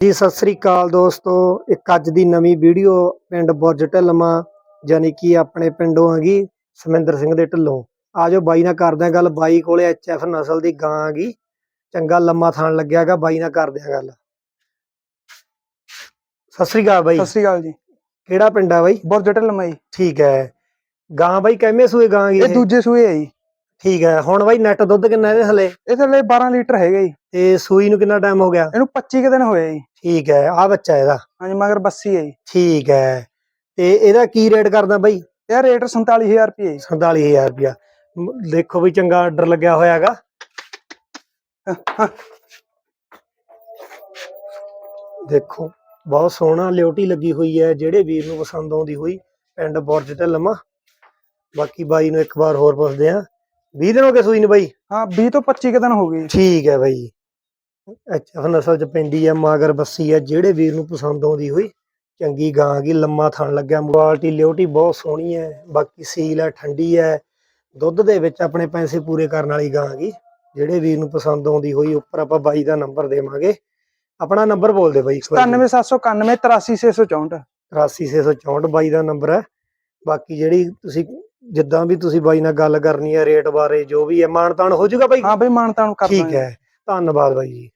ਜੀ ਸਤਿ ਸ੍ਰੀ ਅਕਾਲ ਦੋਸਤੋ। ਇੱਕ ਅੱਜ ਦੀ ਨਵੀਂ ਵੀਡੀਓ ਪਿੰਡ ਬੁਰਜ ਢਿੱਲਮਾ ਯਾਨੀ ਕਿ ਆਪਣੇ ਪਿੰਡੋਂ ਹੈਗੀ ਸਮਿੰਦਰ ਸਿੰਘ ਦੇ ਢਿੱਲੋਂ। ਆਜੋ ਬਾਈ ਨਾਲ ਕਰਦੇ ਆ ਗੱਲ। ਬਾਈ ਕੋਲੇ ਐਚਐਫ ਨਸਲ ਦੀ ਗਾਂ ਹੈਗੀ। ਚੰਗਾ ਲੰਮਾ ਥਾਣ ਲੱਗਿਆਗਾ ਬਾਈ ਨਾਲ ਕਰਦੇ ਆ ਗੱਲ। ਸਤਿ ਸ੍ਰੀ ਅਕਾਲ ਬਾਈ। ਸਤਿ ਸ਼੍ਰੀ ਅਕਾਲ ਜੀ। ਕਿਹੜਾ ਪਿੰਡ ਆ ਬਾਈ? ਬੁਰਜ ਢਿੱਲਮਾ ਜੀ। ਠੀਕ ਹੈ। ਗਾਂ ਬਾਈ ਕਿੰਨੇ ਸੂਏ ਗਾਂ ਹੈਗੀ ਇਹ? ਦੂਜੇ ਸੂਏ ਹੈ ਜੀ। ਠੀਕ ਹੈ। ਹੁਣ ਬਾਈ ਨੈਟ ਦੁੱਧ ਕਿੰਨਾ ਇਹਦੇ ਹਲੇ ਇਹ ਥੱਲੇ 12 ਲੀਟਰ ਹੈਗਾ ਜੀ। ਤੇ ਸੂਈ ਨੂੰ ਕਿੰਨਾ ਟਾਈਮ ਹੋ ਗਿਆ? ਇਹਨੂੰ 25 ਕੁ ਦਿਨ ਹੋਏ ਜੀ। ਠੀਕ ਹੈ ਆ ਬੱਚਾ ਇਹਦਾ। ਹਾਂਜੀ ਮਗਰ ਬੱਸੀ ਹੈ ਜੀ। ਠੀਕ ਹੈ ਤੇ ਇਹਦਾ ਕੀ ਰੇਟ ਕਰਦਾ ਬਾਈ? ਇਹ ਰੇਟ 47000 ਰੁਪਏ ਜੀ। 47000 ਰੁਪਇਆ। ਮ- ਦੇਖੋ ਵੀ ਚੰਗਾ ਆਰਡਰ ਲੱਗਿਆ ਹੋਇਆ ਹੈਗਾ ਦੇਖੋ ਬਹੁਤ ਸੋਹਣਾ ਲਿਓਟੀ ਲੱਗੀ ਹੋਈ ਹੈ ਜਿਹੜੇ ਵੀਰ ਨੂੰ ਪਸੰਦ ਆਉਂਦੀ ਹੋਈ ਪਿੰਡ ਬੁਰਜ ਢਿੱਲਮਾ ਬਾਕੀ ਬਾਈ ਨੂੰ ਇੱਕ ਵਾਰ ਹੋਰ ਪੁੱਛਦੇ ਆ 20 ਦਿਨ ਹੋ ਗਏ ਸੂਈ ਨੂੰ ਬਾਈ? ਹਾਂ 20 ਤੋਂ 25 ਕੁ ਦਿਨ ਹੋ ਗਏ। ਠੀਕ ਹੈ ਬਾਈ। ਅੱਛਾ ਨਸਲ ਚ ਪੈਂਦੀ ਹੈ ਮਾਗਰ ਬੱਸੀ ਹੈ ਜਿਹੜੇ ਵੀਰ ਨੂੰ ਪਸੰਦ ਆਉਂਦੀ ਹੋਈ ਚੰਗੀ ਗਾਂ ਗੀ ਲੰਮਾ ਥਣ ਲੱਗਿਆ ਕੁਆਲਿਟੀ ਲਿਓਟੀ ਬਹੁਤ ਸੋਹਣੀ ਹੈ ਬਾਕੀ ਸੀਲ ਹੈ ਠੰਡੀ ਹੈ ਦੁੱਧ ਦੇ ਵਿੱਚ ਆਪਣੇ ਪੈਸੇ ਪੂਰੇ ਕਰਨ ਵਾਲੀ ਗਾਂ ਗੀ ਜਿਹੜੇ ਵੀਰ ਨੂੰ ਪਸੰਦ ਆਉਂਦੀ ਹੋਈ ਉੱਪਰ ਆਪਾਂ ਬਾਈ ਦਾ ਨੰਬਰ ਦੇਵਾਂਗੇ ਆਪਣਾ ਨੰਬਰ ਬੋਲ ਦੇ ਬਾਈ ਇੱਕ ਵਾਰੀ। 97791 83664 83664 ਬਾਈ ਦਾ ਨੰਬਰ ਹੈ ਬਾਕੀ ਜਿਹੜੀ ਤੁਸੀਂ ਜਿੱਦਾਂ ਵੀ ਤੁਸੀਂ ਬਾਈ ਨਾਲ ਗੱਲ ਕਰਨੀ ਹੈ ਰੇਟ ਬਾਰੇ ਜੋ ਵੀ ਹੈ ਮਾਨਤਾਨ ਹੋ ਜਾਊਗਾ ਬਾਈ? ਹਾਂ ਬਈ ਮਾਨਤਾ ਨੂੰ ਕਰ ਠੀਕ ਹੈ ਧੰਨਵਾਦ ਬਾਈ ਜੀ।